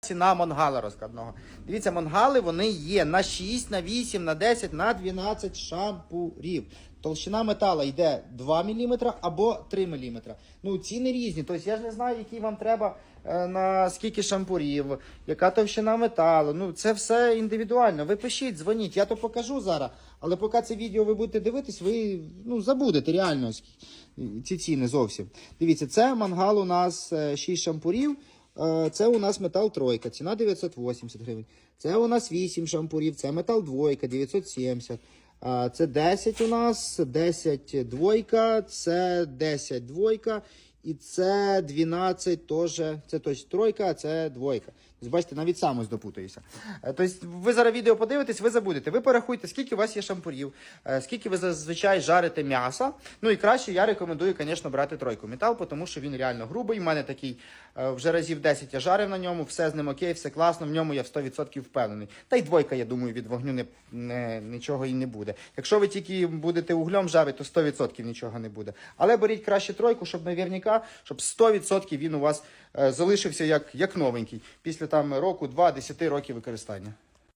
ціна мангала розкладного. Дивіться, мангали вони є на 6, на 8, на 10, на 12 шампурів. Толщина метала йде 2 мм або 3 мм. Ну, ціни різні. Тобто я ж не знаю, які вам треба е, на скільки шампурів, яка товщина металу. Ну, це все індивідуально. Ви пишіть, дзвоніть, я то покажу зараз. Але поки це відео ви будете дивитись, ви ну, забудете реально ці ціни зовсім. Дивіться, це мангал у нас 6 шампурів. Е, Це у нас метал тройка, ціна 980 гривень. Це у нас 8 шампурів, це метал двойка, 970. А, Це 10 у нас, 10 двойка, це 10 двойка. І це 12 теж, це точно тройка, а це двойка. Тобто, бачите, навіть сам ось допутаюся. Е, Тобто, ви зараз відео подивитесь, ви забудете. Ви порахуйте, скільки у вас є шампурів, е, скільки ви зазвичай жарите м'яса. Ну і краще я рекомендую, звісно, брати тройку метал, тому що він реально грубий. У мене такий е, вже разів 10 я жарив на ньому, все з ним окей, все класно, в ньому я в 100% впевнений. Та й двойка, я думаю, від вогню не, не, нічого і не буде. Якщо ви тільки будете углем жарити, то 100% нічого не буде. Але беріть краще тройку, щоб щоб 100% він у вас е, залишився як, як новенький після там року, два, 10 років використання.